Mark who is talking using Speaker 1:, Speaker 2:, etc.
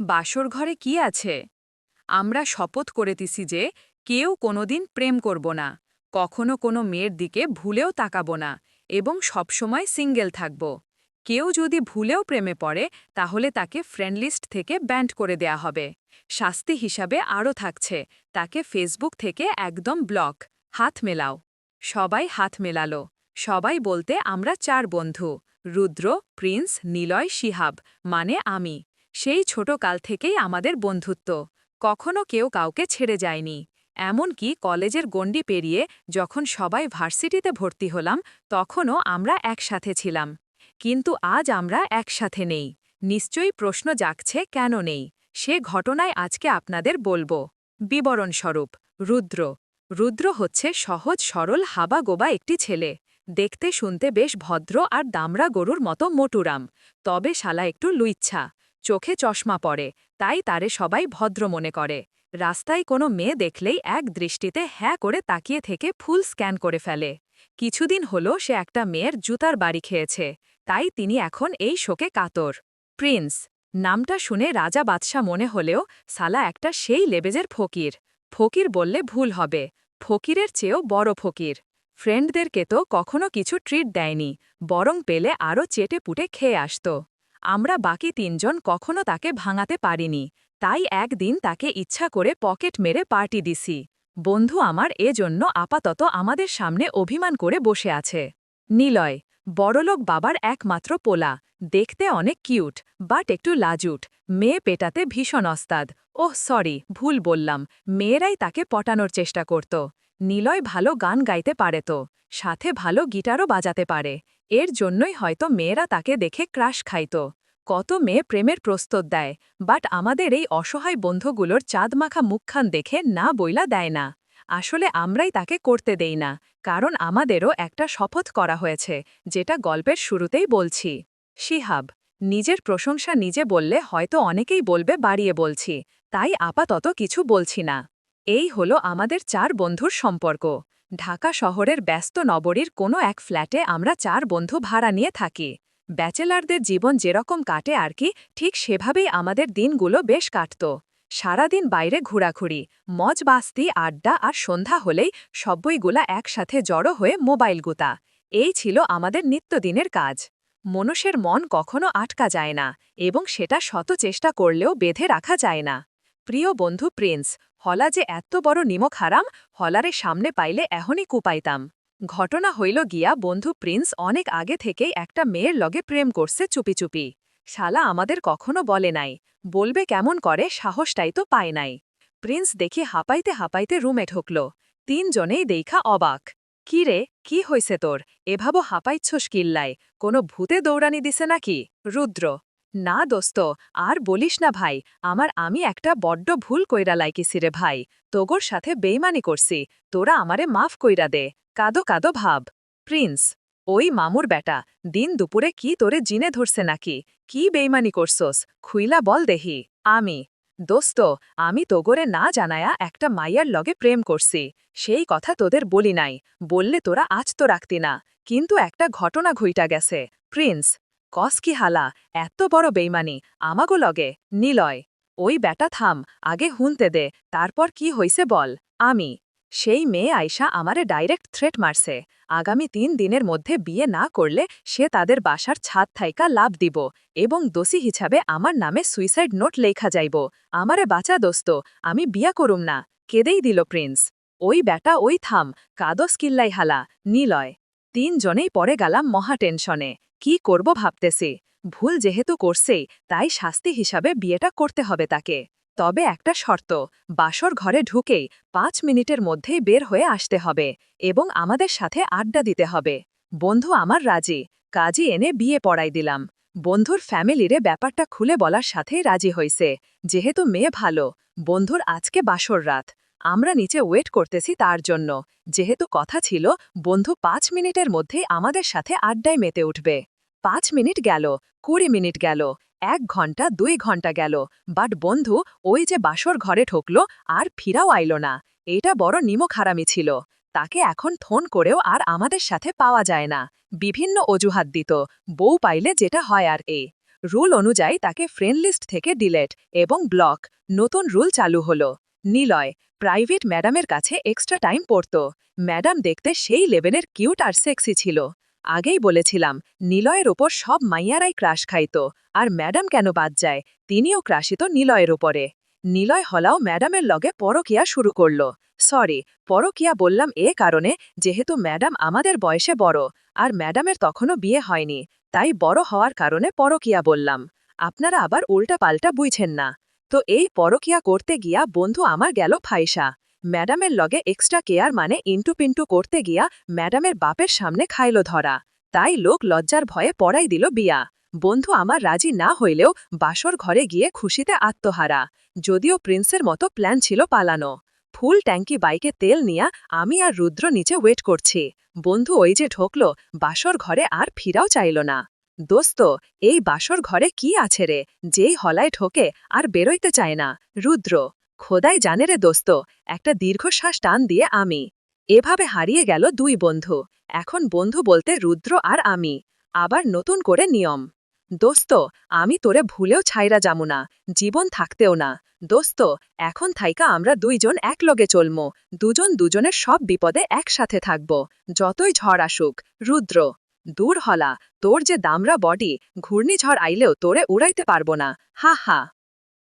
Speaker 1: বাসর ঘরে কি আছে? আমরা শপথ করেতেছি যে কেউ কোনোদিন প্রেম করব না, কখনো কোনো মেয়ের দিকে ভুলেও তাকাবো না এবং সবসময় সিঙ্গেল থাকব। কেউ যদি ভুলেও প্রেমে পড়ে, তাহলে তাকে ফ্রেন্ডলিস্ট থেকে ব্যান্ড করে দেয়া হবে। শাস্তি হিসাবে আরও থাকছে, তাকে ফেসবুক থেকে একদম ব্লক হাত মেলাও। সবাই হাত মেলালো। সবাই বলতে আমরা চার বন্ধু, রুদ্র, প্রিন্স, নিলয়, শিহাব মানে আমি। সেই ছোট কাল থেকেই আমাদের বন্ধুত্ব। কখনো কেউ কাউকে ছেড়ে যায়নি। এমনকি কলেজের গণ্ডি পেরিয়ে যখন সবাই ভার্সিটিতে ভর্তি হলাম, তখনও আমরা একসাথে ছিলাম। কিন্তু আজ আমরা একসাথে নেই। নিশ্চয়ই প্রশ্ন জাগছে, কেন নেই? সে ঘটনায় আজকে আপনাদের বলব। বিবরণস্বরূপ, রুদ্র। রুদ্র হচ্ছে সহজ, সরল হাবা গোবা একটি ছেলে। দেখতে শুনতে বেশ ভদ্র আর দামরা গরুর মতো মোটুরাম। তবে শালা একটু লুইচ্ছা। চোখে চশমা পড়ে, তাই তারে সবাই ভদ্র মনে করে। রাস্তায় কোনো মেয়ে দেখলেই এক দৃষ্টিতে হ্যাঁ করে তাকিয়ে থেকে ফুল স্ক্যান করে ফেলে। কিছুদিন হলো সে একটা মেয়ের জুতার বাড়ি খেয়েছে, তাই তিনি এখন এই শোকে কাতর। প্রিন্স, নামটা শুনে রাজা বাদশা মনে হলেও সালা একটা সেই লেবেজের ফকির। ফকির বললে ভুল হবে, ফকিরের চেয়েও বড় ফকির। ফ্রেন্ডদেরকে তো কখনো কিছু ট্রিট দেয়নি, বরং পেলে আরও চেটে পুটে খেয়ে আসত। আমরা বাকি তিনজন কখনো তাকে ভাঙাতে পারিনি, তাই একদিন তাকে ইচ্ছা করে পকেট মেরে পার্টি দিছি। বন্ধু আমার এজন্য আপাতত আমাদের সামনে অভিমান করে বসে আছে। নিলয়, বড়লোক বাবার একমাত্র পোলা, দেখতে অনেক কিউট, বাট একটু লাজুট, মেয়ে পেটাতে ভীষণ অস্তাদ। ওহ, সরি, ভুল বললাম, মেয়েরাই তাকে পটানোর চেষ্টা করত। নিলয় ভালো গান গাইতে পারে তো, সাথে ভালো গিটারও বাজাতে পারে। এর জন্যই হয়তো মেয়েরা তাকে দেখে ক্রাশ খাইত। কত মেয়ে প্রেমের প্রস্তুত দেয়, বাট আমাদের এই অসহায় বন্ধুগুলোর চাঁদমাখা মুখখান দেখে না বইলা দেয় না। আসলে আমরাই তাকে করতে দেই না, কারণ আমাদেরও একটা শপথ করা হয়েছে, যেটা গল্পের শুরুতেই বলছি। শিহাব, নিজের প্রশংসা নিজে বললে হয়তো অনেকেই বলবে বাড়িয়ে বলছি, তাই আপাতত কিছু বলছি না। এই হলো আমাদের চার বন্ধুর সম্পর্ক। ঢাকা শহরের ব্যস্ত নবরীর কোনো এক ফ্ল্যাটে আমরা চার বন্ধু ভাড়া নিয়ে থাকি। ব্যাচেলারদের জীবন যেরকম কাটে আর কি, ঠিক সেভাবেই আমাদের দিনগুলো বেশ কাটত। সারাদিন বাইরে ঘোরাঘুরি, মজ বাস্তি, আড্ডা আর সন্ধ্যা হলেই সব্বইগুলা একসাথে জড়ো হয়ে মোবাইল গুতা। এই ছিল আমাদের নিত্যদিনের কাজ। মনুষ্যের মন কখনো আটকা যায় না এবং সেটা শত চেষ্টা করলেও বেঁধে রাখা যায় না। প্রিয় বন্ধু প্রিন্স, হলা যে এত বড় নিমক হারাম, হলারে সামনে পাইলে এখনই কুপাইতাম। ঘটনা হইল গিয়া বন্ধু প্রিন্স অনেক আগে থেকেই একটা মেয়ের লগে প্রেম করছে চুপি চুপি। শালা আমাদের কখনো বলে নাই, বলবে কেমন করে সাহসটাই তো পায় নাই। প্রিন্স দেখি হাঁপাইতে হাঁপাইতে রুমে ঢুকল, তিনজনেই দেইখা অবাক। কি রে, কি হইছে তোর? এভাবো হাঁপাইচ্ছস কিল্লায়, কোনো ভূতে দৌড়ানি দিছে নাকি? রুদ্র না দোস্ত, আর বলিস না ভাই, আমার আমি একটা বড্ড ভুল কইরা লাইকিছি রে ভাই, তোগোর সাথে বেইমানি করছি, তোরা আমারে মাফ কইরা দে, কাদো কাদো ভাব। প্রিন্স, ওই মামুর বেটা দিন দুপুরে কি তোরে জিনে ধরছে নাকি, কি বেইমানি করছোস, খুইলা বল দেহি। আমি, দোস্ত, আমি তোগরে না জানায়া একটা মাইয়ার লগে প্রেম করছি, সেই কথা তোদের বলি নাই, বললে তোরা আজ তো রাখতি না, কিন্তু একটা ঘটনা ঘুইটা গেছে। প্রিন্স কস কি হালা, এত বড় বেইমানি, আমাগো লগে, নিলয়। ওই বেটা থাম, আগে হুনতে দে, তারপর কি হইছে বল, আমি। সেই মেয়ে আয়সা আমারে ডাইরেক্ট থ্রেট মারছে, আগামী তিন দিনের মধ্যে বিয়ে না করলে সে তাদের বাসার ছাদ থাইকা লাভ দিব, এবং দোষী হিসাবে আমার নামে সুইসাইড নোট লেখা যাইব। আমারে বাঁচা দোস্ত, আমি বিয়া করুম না, কেদেই দিল প্রিন্স। ওই ব্যাটা ওই থাম, কাদস কিল্লাই হালা, নিলয়। তিনজনেই পরে গেলাম মহা টেনশনে। কি করব ভাবতেছি? ভুল যেহেতু করছেই তাই শাস্তি হিসাবে বিয়েটা করতে হবে তাকে। তবে একটা শর্ত, বাসর ঘরে ঢুকেই পাঁচ মিনিটের মধ্যেই বের হয়ে আসতে হবে এবং আমাদের সাথে আড্ডা দিতে হবে। বন্ধু আমার রাজি কাজী এনে বিয়ে পড়াই দিলাম। বন্ধুর ফ্যামিলিরে ব্যাপারটা খুলে বলার সাথেই রাজি হইছে। যেহেতু মেয়ে ভালো, বন্ধুর আজকে বাসর রাত। আমরা নিচে ওয়েট করতেছি তার জন্য। যেহেতু কথা ছিল, বন্ধু পাঁচ মিনিটের মধ্যেই আমাদের সাথে আড্ডায় মেতে উঠবে। পাঁচ মিনিট গেল, কুড়ি মিনিট গেল, এক ঘণ্টা, দুই ঘণ্টা গেল, বাট বন্ধু, ওই যে বাসর ঘরে ঠকল আর ফিরাও আইল না। এটা বড় নিমক হারামি ছিল। তাকে এখন ফোন করেও আর আমাদের সাথে পাওয়া যায় না। বিভিন্ন অজুহাত দিত, বউ পাইলে যেটা হয় আর এ। রুল অনুযায়ী তাকে ফ্রেন্ড লিস্ট থেকে ডিলেট এবং ব্লক, নতুন রুল চালু হলো। নিলয়, প্রাইভেট ম্যাডামের কাছে এক্সট্রা টাইম পড়ত। ম্যাডাম দেখতে সেই লেভেলের কিউট আর সেক্সি ছিল। আগেই বলেছিলাম, নিলয়ের ওপর সব মাইয়ারাই ক্রাশ খাইত, আর ম্যাডাম কেন বাদ যায়? তিনিও ক্রাশিত নিলয়ের ওপরে। নিলয় হলাও ম্যাডামের লগে পরকিয়া শুরু করল। সরি, পরকিয়া বললাম এ কারণে যেহেতু ম্যাডাম আমাদের বয়সে বড়, আর ম্যাডামের তখনও বিয়ে হয়নি, তাই বড় হওয়ার কারণে পরকিয়া বললাম। আপনারা আবার উল্টা পাল্টা বুঝছেন না। তো এই পরকিয়া করতে গিয়া বন্ধু আমার গেল ফাইসা। ম্যাডামের লগে এক্সট্রা কেয়ার মানে ইন্টু পিন্টু করতে গিয়া ম্যাডামের বাপের সামনে খাইল ধরা। তাই লোক লজ্জার ভয়ে পড়াই দিল বিয়া। বন্ধু আমার রাজি না হইলেও বাসর ঘরে গিয়ে খুশিতে আত্মহারা। যদিও প্রিন্সের মতো প্ল্যান ছিল পালানো। ফুল ট্যাঙ্কি বাইকে তেল নিয়া আমি আর রুদ্র নিচে ওয়েট করছি। বন্ধু ওই যে ঢোকল, বাসর ঘরে আর ফিরাও চাইল না। দোস্ত, এই বাসর ঘরে কি আছে রে? যেই হলায় ঢোকে আর বেরোইতে চায় না। রুদ্র খোদাই জানে রে দোস্ত, একটা দীর্ঘশ্বাস টান দিয়ে আমি। এভাবে হারিয়ে গেল দুই বন্ধু, এখন বন্ধু বলতে রুদ্র আর আমি, আবার নতুন করে নিয়ম। দোস্ত, আমি তোরে ভুলেও ছাইরা যামু না, জীবন থাকতেও না। দোস্ত, এখন থাইকা আমরা দুইজন একলগে চলমু, দুজন দুজনের সব বিপদে একসাথে থাকব, যতই ঝড় আসুক। রুদ্র, দূর হলা, তোর যে দামরা বডি, ঘূর্ণিঝড় আইলেও তোরে উড়াইতে পারব না। হা হা।